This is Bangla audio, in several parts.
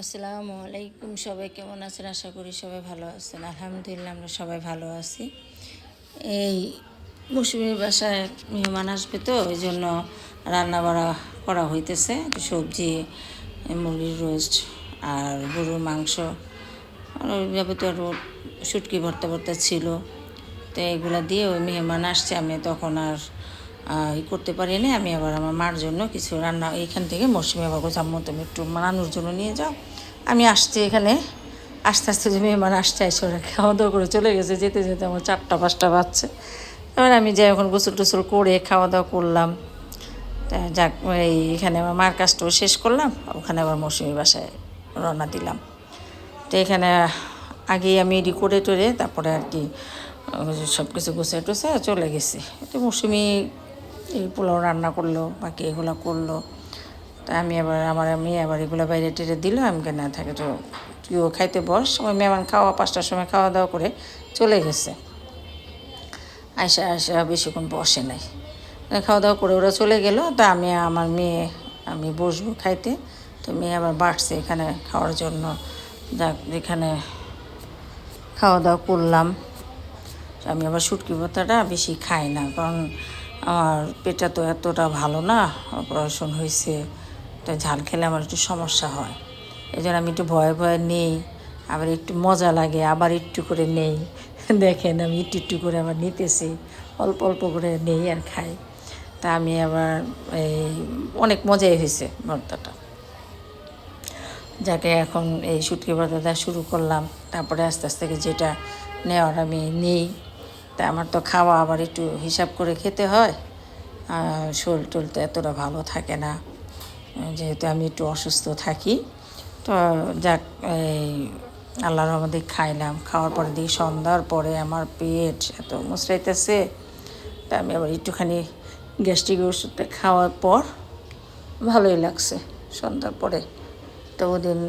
আসসালামু আলাইকুম, সবাই কেমন আছেন? আশা করি সবাই ভালো আছেন। আলহামদুলিল্লাহ, আমরা সবাই ভালো আছি। এই মৌসুমি বাসায় মেহমান আসবে তো, ওই জন্য রান্না বাড়া করা হইতেছে। সবজি, মুরগির রোস্ট আর গরুর মাংস। আর ওইভাবে তো আরও শুটকি ভর্তা ভর্তা ছিল। তো এগুলো দিয়ে ওই মেহমান আসছে, আমি তখন আর ই করতে পারি পারিনি আমি আবার আমার মার জন্য কিছু রান্না এইখান থেকে মৌসুমি বাবু আম্মু তুমি একটু রান্নার জন্য নিয়ে যাও। আমি আসছি এখানে। আস্তে আস্তে যে মেহমান আসছে, এসে ওরা খাওয়া দাওয়া করে চলে গেছে। যেতে যেতে আমার চারটা পাঁচটা বাজছে। এবার আমি যাই এখন গোসল টোসল করে খাওয়া দাওয়া করলাম। যাক, এই এখানে আমার মার কাজটাও শেষ করলাম। ওখানে আবার মৌসুমি বাসায় রওনা দিলাম। তো এখানে আগে আমি রেডি করে টোরে তারপরে আর কি সব কিছু গুছিয়ে টুছে চলে গেছি। তো মৌসুমি এই পোলাও রান্না করল বাকি এগুলো করল। তা আমি আবার, আমার মেয়ে আবার এগুলো বাইরে টেরে দিল, আমি কেন থাকে তো, তুইও খাইতে বস। ওই মেহমান খাওয়া, পাঁচটার সময় খাওয়া দাওয়া করে চলে গেছে। আয়সা আয়সা বেশিক্ষণ বসে নাই। খাওয়া দাওয়া করে ওরা চলে গেল। তা আমি, আমার মেয়ে, আমি বসবো খাইতে। তো মেয়ে আবার বাড়ছে এখানে খাওয়ার জন্য। যাক, এখানে খাওয়া দাওয়া করলাম। আমি আবার শুটকি ভর্তাটা বেশি খাই না, কারণ আমার পেটটা তো এতটা ভালো না, অপারেশন হয়েছে। তো ঝাল খেলে আমার একটু সমস্যা হয়। এই জন্য আমি একটু ভয়ে ভয়ে নেই, আবার একটু মজা লাগে, আবার একটু করে নেই। দেখেন আমি একটু একটু করে আবার নিতেছি, অল্প অল্প করে নেই আর খাই। তা আমি আবার এই অনেক মজাই হয়েছে ভর্তাটা। যাকে এখন এই শুটকি ভর্তা দেওয়া শুরু করলাম, তারপরে আস্তে আস্তে যেটা নেওয়ার আমি নেই। তা আমার তো খাওয়া আবার একটু হিসাব করে খেতে হয়। শরীর টল তো এতটা ভালো থাকে না। যেহেতু আমি একটু অসুস্থ থাকি। তো যাক, এই আল্লাহর আমাদের খাইলাম। খাওয়ার পরে দিই সন্ধ্যার পরে আমার পেট এত মুচড়াইতেছে। তা আমি আবার একটুখানি গ্যাস্ট্রিক ওষুধটা খাওয়ার পর ভালোই লাগছে সন্ধ্যার পরে। তো ওদিন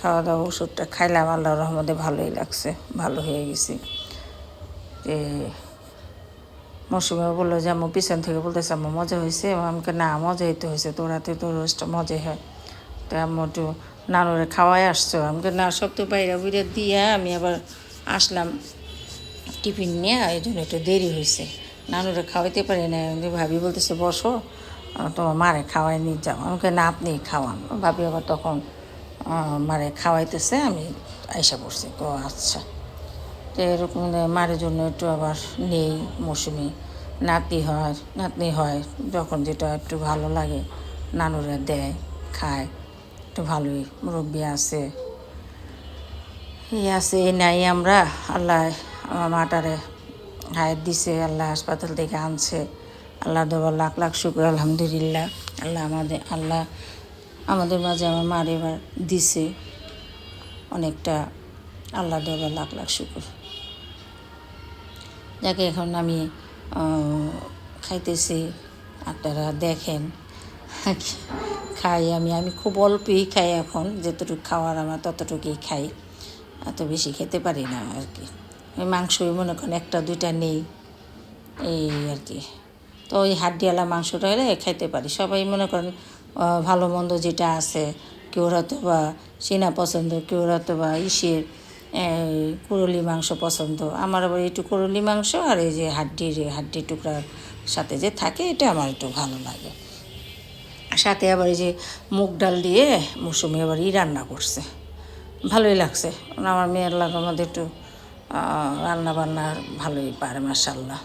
খাওয়া দাওয়া ওষুধটা খাইলাম। আল্লাহর রহমতে ভালোই লাগছে, ভালো হয়ে গেছি। যে মৌসুমি বলল যে আমার পিছন থেকে বলতেছে আমার মজা হয়েছে? আমাকে না, মজাই তো হয়েছে তোরাতে তো রোজটা মজাই হয়। তো আমি একটু নানুরে খাওয়াই আসছো। আমাকে না, সব তো বাইরে বুড়ে দিয়ে আমি আবার আসলাম টিফিন নিয়ে, এই জন্য একটু দেরি হয়েছে। নানুরে খাওয়াইতে পারি না ভাবি বলতেছে, বসো তোমার মারে খাওয়াই নিয়ে যাও। আমাকে না, আপনি খাওয়ান। ভাবি আবার তখন মারে খাওয়াইতেছে, আমি আইসা পড়ছি। তো আচ্ছা। তো এরকম মারের জন্য একটু আবার নেই মৌসুমি। নাতি হয়, নাতনি হয়, যখন যেটা একটু ভালো লাগে, নানুরা দেয়, খায়। একটু ভালোই, মুরব্বী আছে। এই আছে, এই নাই আমরা। আল্লাহ আমার মাটারে হায়াত দিছে, আল্লাহ হাসপাতাল থেকে আনছে। আল্লাহ দেওয়ার লাখ লাখ শুক্র, আলহামদুলিল্লাহ। আল্লাহ আমাদের আল্লাহ আমাদের মাঝে আমার মার এবার দিছে। অনেকটা আল্লাহ দেওয়ার লাখ লাখ শুক্র। যাকে এখন আমি খাইতেছি। আপনারা দেখেন। খাই আমি আমি খুব অল্পই খাই এখন। যতটুকু খাওয়ার আমার ততটুকুই খাই। এত বেশি খেতে পারি না আর কি। ওই মাংসই মনে করেন একটা, দুইটা নেই। এই আর কি। তো ওই হাড্ডিওয়ালা মাংসটা হলে খাইতে পারি। সবাই মনে করেন ভালো মন্দ যেটা আছে, কেউ হয়তো বা সিনা পছন্দ, কেউ হয়তো বা ইসের এই কুরলি মাংস পছন্দ। আমার আবার একটু কুরলি মাংস আর এই যে হাড্ডির হাড্ডি টুকরার সাথে যে থাকে, এটা আমার একটু ভালো লাগে। সাথে আবার এই যে মুগ ডাল দিয়ে মৌসুমি আবার ই রান্না করছে। ভালোই লাগছে। আমার মেয়ের লাগে আমাদের একটু রান্না বান্না ভালোই পারে মাসাল্লাহ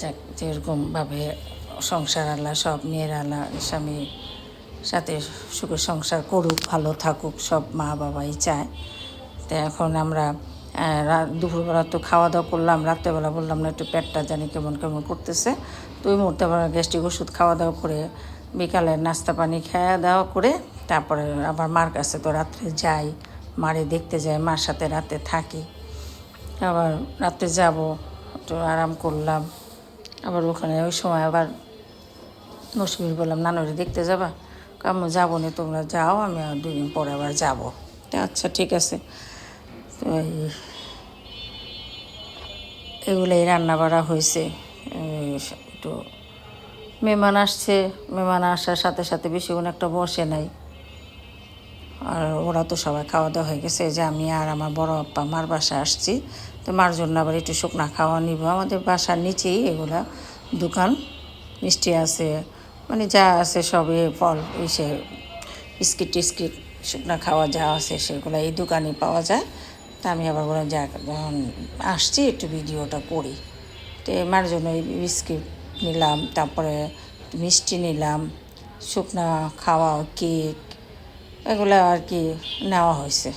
যাক যেরকমভাবে সংসার আল্লাহ সব মেয়ের আল্লাহ স্বামী সাথে সুখে সংসার করুক, ভালো থাকুক, সব মা বাবাই চায়। তো এখন আমরা দুপুরবেলা তো খাওয়া দাওয়া করলাম, রাত্রেবেলা বললাম না একটু পেটটা জানি কেমন কেমন করতেছে। তো ওই মুহূর্তে আবার গ্যাস্ট্রিক ওষুধ খাওয়া দাওয়া করে বিকালে নাস্তা পানি খাওয়া দাওয়া করে তারপরে আবার মার কাছে তো রাত্রে যাই, মারে দেখতে যাই, মার সাথে রাতে থাকি। আবার রাতে যাব, একটু আরাম করলাম। আবার ওখানে ওই সময় আবার মৌসুমি বললাম নানুরে দেখতে যাবা? আমি যাব না, তোমরা যাও, আমি দুই পরে আবার যাব। আচ্ছা ঠিক আছে। তো এগুলোই রান্না বাড়া হয়েছে। একটু মেহমান আসছে, মেহমান আসার সাথে সাথে বেশিক্ষণ একটা বসে নাই। আর ওরা তো সবাই খাওয়া দাওয়া হয়ে গেছে যে আমি আর আমার বড় আপ্পা মার বাসা আসছি। তো মার জন্য আবার একটু শুকনা খাওয়া নিব। আমাদের বাসার নিচেই এগুলা দোকান, মিষ্টি আছে মানে যা আছে সবই ফল ইসে বিস্কিট টিস্কিট, শুকনা খাওয়া যা আছে সেগুলো এই দোকানে পাওয়া যায়। তা আমি আবার বললাম, যাক, যখন আসছি একটু ভিডিওটা করি। তো মার জন্য বিস্কিট নিলাম, তারপরে মিষ্টি নিলাম, শুকনা খাওয়া, কেক, এগুলো আর কি নেওয়া হয়েছে।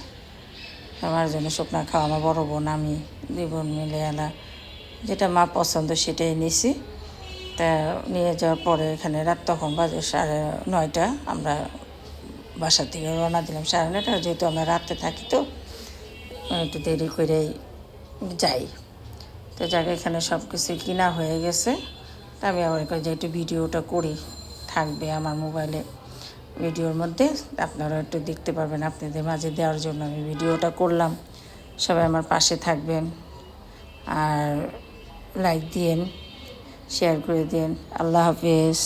আমার জন্য শুকনা খাওয়া, আমার বড় বোন, আমি দুই বোন মিলে এলা যেটা মা পছন্দ সেটাই নিছি। তা নিয়ে যাওয়ার পরে এখানে রাত তখন বাজে সাড়ে নয়টা, আমরা বাসা থেকে রওনা দিলাম সাড়ে নয়টা, যেহেতু আমরা রাতে থাকি তো। একটু দেরি করেই যাই। তো যাকে, এখানে সব কিছু কিনা হয়ে গেছে। আমি আবার যে একটু ভিডিওটা করি, থাকবে আমার মোবাইলে ভিডিওর মধ্যে। আপনারা একটু দেখতে পারবেন, আপনাদের মাঝে দেওয়ার জন্য আমি ভিডিওটা করলাম। সবাই আমার পাশে থাকবেন আর লাইক দিয়েন শেয়ার করে দিন আল্লাহ হাফিজ।